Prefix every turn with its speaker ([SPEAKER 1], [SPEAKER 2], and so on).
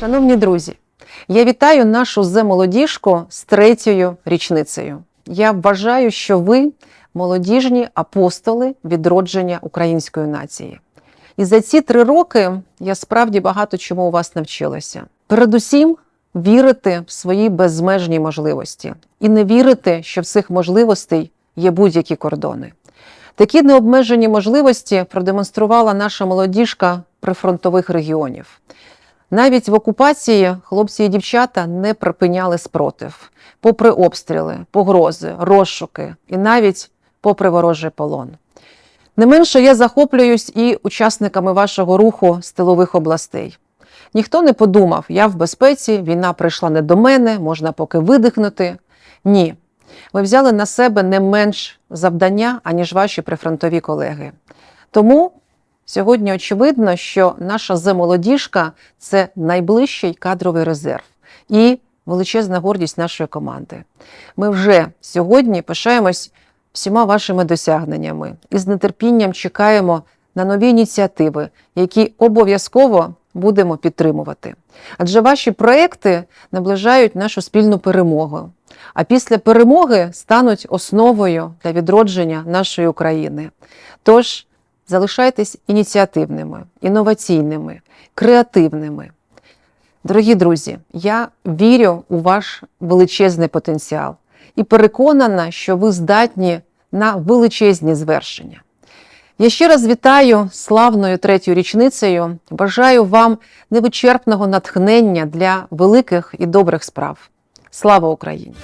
[SPEAKER 1] Шановні друзі, я вітаю нашу земолодіжку з третьою річницею. Я вважаю, що ви молодіжні апостоли відродження української нації. І за ці три роки я справді багато чому у вас навчилася. Передусім, вірити в свої безмежні можливості і не вірити, що в цих можливостей є будь-які кордони. Такі необмежені можливості продемонструвала наша молодіжка прифронтових регіонів. Навіть в окупації хлопці і дівчата не припиняли спротив, попри обстріли, погрози, розшуки і навіть попри ворожий полон. Не менше я захоплююсь і учасниками вашого руху з тилових областей. Ніхто не подумав, я в безпеці, війна прийшла не до мене, можна поки видихнути. Ні. Ви взяли на себе не менш завдання, аніж ваші прифронтові колеги. Тому сьогодні очевидно, що наша земолодіжка це найближчий кадровий резерв і величезна гордість нашої команди. Ми вже сьогодні пишаємось всіма вашими досягненнями і з нетерпінням чекаємо на нові ініціативи, які обов'язково будемо підтримувати. Адже ваші проекти наближають нашу спільну перемогу, а після перемоги стануть основою для відродження нашої України. Тож залишайтесь ініціативними, інноваційними, креативними. Дорогі друзі, я вірю у ваш величезний потенціал і переконана, що ви здатні на величезні звершення. Я ще раз вітаю славною третьою річницею. Бажаю вам невичерпного натхнення для великих і добрих справ. Слава Україні!